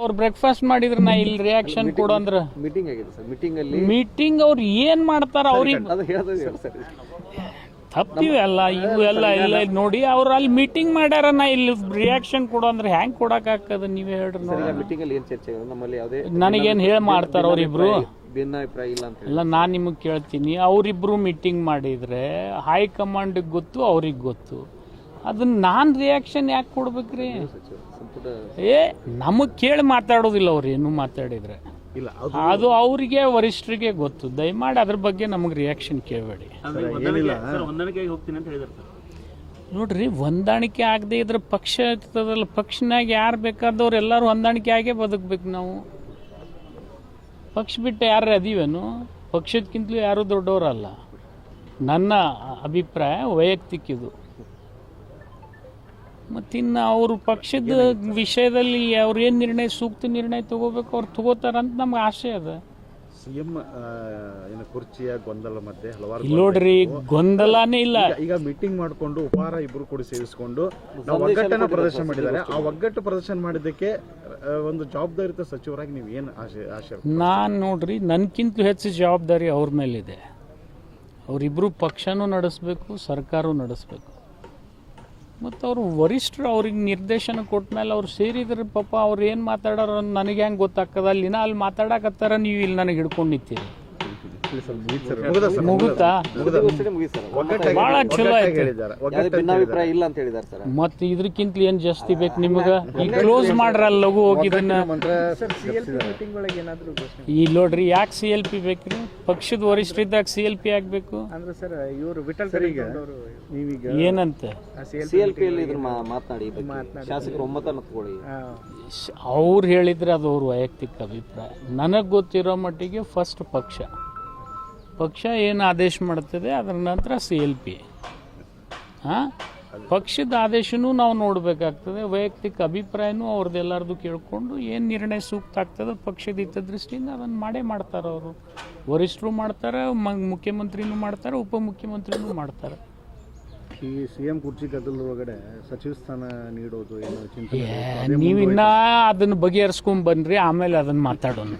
ಅವ್ರು ಬ್ರೇಕ್ಫಾಸ್ಟ್ ಮಾಡಿದ್ರೆ ನಾ ಇಲ್ಲಿ ರಿಯಾಕ್ಷನ್ ಕೊಡು ಅಂದ್ರೆ ಮೀಟಿಂಗ್ ಆಗಿದೆ ಸರ್. ಮೀಟಿಂಗ್ ಅಲ್ಲಿ ಮೀಟಿಂಗ್ ಅವ್ರು ಏನ್ ಮಾಡ್ತಾರ ಅವ್ರಿಗೆ ಅದು ಹೇಳೋದು ಹೇಳಿ ಸರ್. ತಪ್ಪಿವೆ ಅಲ್ಲ ಇವು ಎಲ್ಲ ಇಲ್ಲ ನೋಡಿ ಅವ್ರು ಅಲ್ಲಿ ಮೀಟಿಂಗ್ ಮಾಡ್ಯಾರ ನಾ ಇಲ್ಲಿ ರಿಯಾಕ್ಷನ್ ಕೊಡು ಅಂದ್ರೆ ಹ್ಯಾಂಗ್ ಕೊಡಕ್ ಆಗ್ತದ ನೀವೇ ಹೇಳ್ರಿ ನೋಡಿ. ಮೀಟಿಂಗ್ ಅಲ್ಲಿ ಏನ್ ಚರ್ಚೆ ಆಗಿದೆ? ನಮ್ಮಲ್ಲಿ ಯಾವುದೇ ನನಗೇನ್ ಹೇಳಿ ಮಾಡ್ತಾರ ಅವ್ರಿಬ್ರು? ಭಿನ್ನಾಭಿಪ್ರಾಯ ಇಲ್ಲ ಅಂತ ಹೇಳಿ. ನಾನು ನಿಮಗೆ ಕೇಳ್ತೀನಿ. ಅವರಿಬ್ರು ಮೀಟಿಂಗ್ ಮಾಡಿದ್ರೆ ಹೈಕಮಾಂಡ್ ಗೊತ್ತು ಅವ್ರಿಗೆ ಗೊತ್ತು. ಅದನ್ನ ನಾನು ರಿಯಾಕ್ಷನ್ ಯಾಕೆ ಕೊಡ್ಬೇಕ್ರಿ? ಏ ನಮಗೆ ಕೇಳಿ ಮಾತಾಡೋದಿಲ್ಲ ಅವ್ರು ಏನು ಮಾತಾಡಿದ್ರೆ. ಇಲ್ಲ ಅದು ಅವರಿಗೆ ವರಿಷ್ಠರಿಗೆ ಗೊತ್ತು. ದಯಮಾಡಿ ಅದ್ರ ಬಗ್ಗೆ ನಮಗೆ ರಿಯಾಕ್ಷನ್ ಕೇಳಬೇಡಿ. ಹೊಂದಾಣಿಕೆಯಾಗಿ ಹೋಗ್ತೀನಿ ಅಂತ ಹೇಳಿದಾರೆ ಸರ್. ನೋಡ್ರಿ ಹೊಂದಾಣಿಕೆ ಆಗದೆ ಇದ್ರ ಪಕ್ಷ ಇರ್ತದಲ್ಲ ಪಕ್ಷನಾಗ ಯಾರು ಬೇಕಾದವ್ರು ಎಲ್ಲರೂ ಹೊಂದಾಣಿಕೆ ಆಗೇ ಬದುಕ್ಬೇಕು ನಾವು. ಪಕ್ಷ ಬಿಟ್ಟು ಯಾರು ಅದೀವೇನು? ಪಕ್ಷದಕ್ಕಿಂತಲೂ ಯಾರೂ ದೊಡ್ಡವರಲ್ಲ. ನನ್ನ ಅಭಿಪ್ರಾಯ ವೈಯಕ್ತಿಕ ಇದು. ಮತ್ತಿನ್ನು ಅವರು ಪಕ್ಷದ ವಿಷಯದಲ್ಲಿ ಅವ್ರು ಏನು ನಿರ್ಣಯ ಸೂಕ್ತ ನಿರ್ಣಯ ತಗೋಬೇಕು ಅವ್ರು ತಗೋತಾರಂತ ನಮ್ಗೆ ಆಸೆ ಅದ. ಸಿಎಂ ಏನು ಕುರ್ಚಿಯ ಗೊಂದಲ ಮಧ್ಯೆ ಹಲವಾರು ನೋಡ್ರಿ ಗೊಂದಲನೇ ಇಲ್ಲ. ಈಗ- ಮೀಟಿಂಗ್ ಮಾಡಿಕೊಂಡು ಉಪಹಾರ ಇಬ್ರು ಕೂಡ ಸೇರಿಸಿಕೊಂಡು ನಾವು ಒಗ್ಗಟ್ಟನ್ನ ಪ್ರದರ್ಶನ ಮಾಡಿದ್ದಾರೆ. ಆ ಒಗ್ಗಟ್ಟು ಪ್ರದರ್ಶನ ಮಾಡಿದ್ದಕ್ಕೆ ಒಂದು ಜವಾಬ್ದಾರಿತ ಸಚಿವರಾಗಿ ನೀವು ಏನು ಆಶೆ ಆಶೆ ನಾನು ನೋಡ್ರಿ ನನ್ಕಿಂತ ಹೆಚ್ಚು ಜವಾಬ್ದಾರಿ ಅವ್ರ ಮೇಲಿದೆ. ಅವರಿಬ್ಬರು ಪಕ್ಷನೂ ನಡೆಸಬೇಕು ಸರ್ಕಾರವೂ ನಡೆಸಬೇಕು. ಮತ್ತು ಅವರು ವರಿಷ್ಠರು ಅವ್ರಿಗೆ ನಿರ್ದೇಶನ ಕೊಟ್ಟ ಮೇಲೆ ಅವ್ರು ಸೇರಿದ್ರೆ ಪಾಪ ಅವ್ರು ಏನು ಮಾತಾಡೋರು ನನಗೆ ಹೆಂಗೆ ಗೊತ್ತಾಗ್ತದ? ಅಲ್ಲಿನ ಅಲ್ಲಿ ಮಾತಾಡಕತ್ತಾರ, ನೀವು ಇಲ್ಲಿ ನನಗೆ ಹಿಡ್ಕೊಂಡು ಮುಗುತ್ತಾ ಸುದ್ದಿಗೋಷ್ಠಿನೇ ಏನ್ ಚಲೋ ಭಿನ್ನಾಭಿಪ್ರಾಯ ಇಲ್ಲ ಅಂತ ಸರ್. ಮತ್ತು ಜಾಸ್ತಿ ಬೇಕು ನಿಮಗ? ಈ ಕ್ಲೋಸ್ ಮಾಡ್ರಲ್ಲ ಲಘು ಹೋಗಿದ್ದನ್ನ ಈ ನೋಡ್ರಿ ಯಾಕೆ ಸಿ ಎಲ್ ಪಿ ಬೇಕ್ರಿ ಪಕ್ಷದ ವರಿಷ್ಠರಿದ್ದಾಗ ಸಿ ಎಲ್ ಪಿ ಆಗ್ಬೇಕು? ಅಂದ್ರೆ ಸರ್ ಇವರು ವಿಠಲ್ ನೀವೀಗ ಏನಂತ? ಸಿ ಎಲ್ ಪಿ ಅಲ್ಲಿ ಇದ್ರ ಮಾ- ಮಾತನಾಡಿ ಶಾಸಕರು ಒಮ್ಮತನ ತಗೊಳ್ಳಿ. ಅವ್ರು ಹೇಳಿದ್ರೆ ಅದು ಅವ್ರ ವೈಯಕ್ತಿಕ ಅಭಿಪ್ರಾಯ. ನನಗೆ ಗೊತ್ತಿರೋ ಮಟ್ಟಿಗೆ ಫಸ್ಟ್ ಪಕ್ಷ. ಪಕ್ಷ ಏನು ಆದೇಶ ಮಾಡ್ತದೆ ಅದರ ನಂತರ ಸಿ ಎಲ್ ಪಿ ಹಾಂ? ಪಕ್ಷದ ಆದೇಶನೂ ನಾವು ನೋಡಬೇಕಾಗ್ತದೆ. ವೈಯಕ್ತಿಕ ಅಭಿಪ್ರಾಯನೂ ಅವ್ರದ್ದೆಲ್ಲರದು ಕೇಳಿಕೊಂಡು ಏನು ನಿರ್ಣಯ ಸೂಕ್ತ ಆಗ್ತದೆ ಪಕ್ಷದ ಹಿತದೃಷ್ಟಿಯಿಂದ ಅದನ್ನು ಮಾಡೇ ಮಾಡ್ತಾರೆ ಅವರು. ವರಿಷ್ಠರು ಮಾಡ್ತಾರೆ ಮ ಮುಖ್ಯಮಂತ್ರಿನೂ ಮಾಡ್ತಾರೆ ಉಪಮುಖ್ಯಮಂತ್ರಿನೂ ಮಾಡ್ತಾರೆ. ಈ ಸಿಎಂ ಕುರ್ಚಿ ಗದ್ದಲದೊಳಗಡೆ ಸಚಿವ ಸ್ಥಾನ ನೀಡೋದು ಏನು ಚಿಂತನೆ ನೀವು ಇನ್ನ ಅದನ್ನು ಬಗೆಹರಿಸ್ಕೊಂಡ್ ಬನ್ರಿ ಆಮೇಲೆ ಅದನ್ನು ಮಾತಾಡೋಣ.